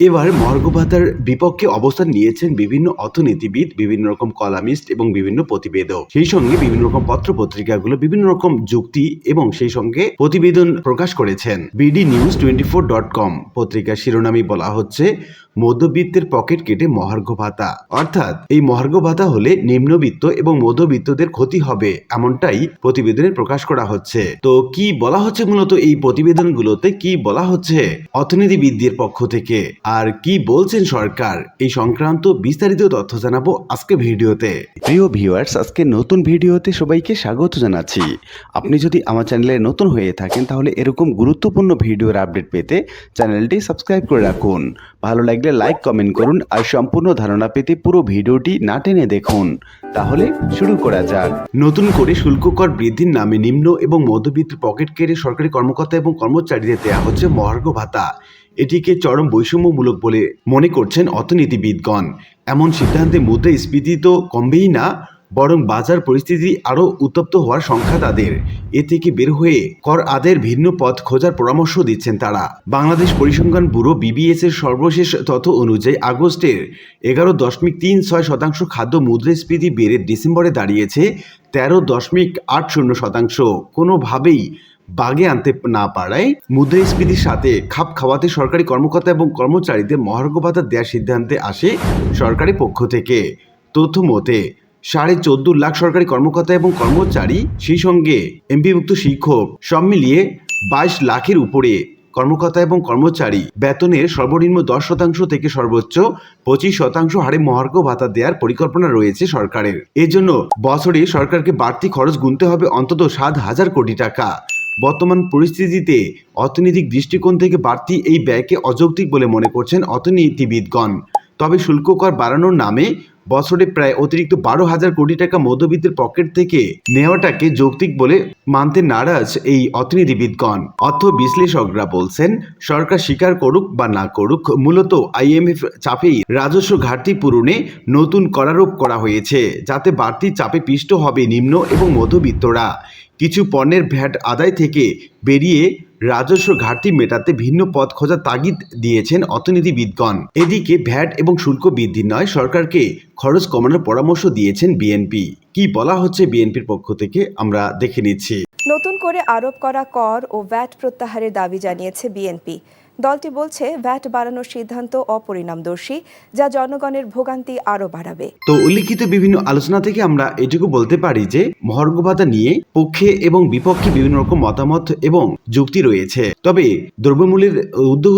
এবার মহার্ঘ ভাতার বিপক্ষে অবস্থান নিয়েছেন বিভিন্ন অর্থনীতিবিদ, বিভিন্ন রকম কলামিস্ট এবং বিভিন্ন প্রতিবেদক। সেই সঙ্গে বিভিন্ন রকম পত্র পত্রিকাগুলো, বিভিন্ন রকম যুক্তি এবং সেই সঙ্গে প্রতিবেদন প্রকাশ করেছেন। BD news twenty four dot com পত্রিকার শিরোনামে বলা হচ্ছে, মধ্যবিত্তের পকেট কেটে মহার্ঘ ভাতা অর্থাৎ এই মহার্ঘ ভাতা হলে নিম্নবিত্ত এবং মধ্যবিত্তদের ক্ষতি হবে, এমনটাই প্রতিবেদনে প্রকাশ করা হচ্ছে। তো কি বলা হচ্ছে মূলত এই প্রতিবেদনগুলোতে? কি বলা হচ্ছে অর্থনীতিবিদদের পক্ষ থেকে? আর কি বলছেন সরকার? এই সংক্রান্ত বিস্তারিত তথ্য জানাব আজকে ভিডিওতে। প্রিয় ভিউয়ার্স আজকে নতুন ভিডিওতে সবাইকে স্বাগত জানাচ্ছি। আপনি যদি আমার চ্যানেলে নতুন হয়ে থাকেন, তাহলে এরকম গুরুত্বপূর্ণ ভিডিওর আপডেট পেতে চ্যানেলটি সাবস্ক্রাইব করে রাখুন। ভালো লাগলে লাইক কমেন্ট করুন আর সম্পূর্ণ ধারণা পেতে পুরো ভিডিওটি না টেনে দেখুন। তাহলে শুরু করা যাক। নতুন করে শুল্ক কর বৃদ্ধির নামে নিম্ন এবং মধ্যবিত্ত পকেট কেড়ে সরকারি কর্মকর্তা এবং কর্মচারীদের দেওয়া হচ্ছে মহার্ঘ ভাতা। এটিকে চরম বৈষম্যমূলক বলে মনে করছেন অর্থনীতিবিদগণ। এমন সিদ্ধান্তে মুদ্রাস্ফীতি তো কমবেই না, বরং বাজার পরিস্থিতি আরও উত্তপ্ত হওয়ার সংখ্যা তাদের। এ থেকে বের হয়ে কর আদের ভিন্ন পথ খোঁজার পরামর্শ দিচ্ছেন তারা। বাংলাদেশ পরিসংখ্যান ব্যুরো বিবিএস এর সর্বশেষ তথ্য অনুযায়ী আগস্টের এগারো দশমিক তিন ছয় শতাংশ খাদ্য মুদ্রাস্ফীতি বেড়ে ডিসেম্বরে দাঁড়িয়েছে তেরো দশমিক আট শূন্য শতাংশ। কোনোভাবেই বাগে আনতে না পারায় মুদ্রাস্ফীতির সাথে খাপ খাওয়াতে সরকারি কর্মকর্তা এবং কর্মচারীদের মহার্ঘ ভাতা দেওয়ার সিদ্ধান্তে আসে সরকারি পক্ষ থেকে। তথ্য মতে, সাড়ে চোদ্দ লাখ সরকারি কর্মকর্তা এবং কর্মচারী সেই সঙ্গে এমপিভুক্ত শিক্ষক সব মিলিয়ে বাইশ লাখের উপরে কর্মকর্তা এবং কর্মচারী বেতনের সর্বনিম্ন দশ শতাংশ থেকে সর্বোচ্চ পঁচিশ শতাংশ হারে মহার্ঘ ভাতা দেওয়ার পরিকল্পনা রয়েছে সরকারের। এজন্য বছরে সরকারকে বাড়তি খরচ গুনতে হবে অন্তত সাত হাজার কোটি টাকা। বর্তমান পরিস্থিতিতে অর্থনৈতিক দৃষ্টিকোণ থেকে বাড়তি এই ব্যয়কে অযৌক্তিক বলে মনে করছেন অর্থনীতিবিদগণ। তবে শুল্ক কর বাড়ানোর নামে বছরে প্রায় অতিরিক্ত বারো হাজার কোটি টাকা মধ্যবিত্তের পকেট থেকে নেওয়াটাকে যৌক্তিক বলে মানতে নারাজ এই অর্থনীতিবিদগণ। অর্থ বিশ্লেষকরা বলছেন, সরকার স্বীকার করুক বা না করুক, মূলত আইএমএফ চাপেই রাজস্ব ঘাটতি পূরণে নতুন করারোপ করা হয়েছে, যাতে বাড়তি চাপে পিষ্ট হবে নিম্ন এবং মধ্যবিত্তরা। কিছু পণ্যের ভ্যাট আদায় থেকে বেরিয়ে রাজস্ব ঘাটতি মেটাতে ভিন্ন পথ খোঁজার তাগিদ দিয়েছেন অর্থনীতিবিদগণ। এদিকে ভ্যাট এবং শুল্ক বৃদ্ধি নয়, সরকারকে খরচ কমানোর পরামর্শ দিয়েছেন বিএনপি। কি বলা হচ্ছে বিএনপির পক্ষ থেকে, আমরা দেখে নিচ্ছি। নতুন করে আরোপ করা কর ও ভ্যাট প্রত্যাহারের দাবি জানিয়েছে বিএনপি। দলটি বলছে ভ্যাট বাড়ানোর সিদ্ধান্ত অপরিণামদর্শী যা জনগণের ভোগান্তি আরও বাড়াবে। তো উল্লিখিত বিভিন্ন আলোচনা থেকে আমরা এটুকু বলতে পারি যে মহার্ঘ ভাতা নিয়ে পক্ষে এবং বিপক্ষে বিভিন্ন রকম মতামত এবং যুক্তি রয়েছে। তবে দ্রব্যমূল্যের উদ্যোগ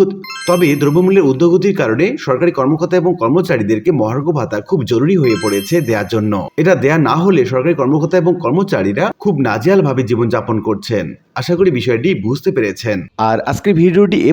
তবে দ্রব্যমূল্যের ঊর্ধ্বগতির কারণে সরকারি কর্মকর্তা এবং কর্মচারীদেরকে মহার্ঘ ভাতা খুব জরুরি হয়ে পড়েছে দেওয়ার জন্য। এটা দেয়া না হলে সরকারি কর্মকর্তা এবং কর্মচারীরা খুব নাজিয়াল ভাবে জীবনযাপন করছেন। আশা করি বিষয়টি বুঝতে পেরেছেন। আর আজকের ভিডিওটি এ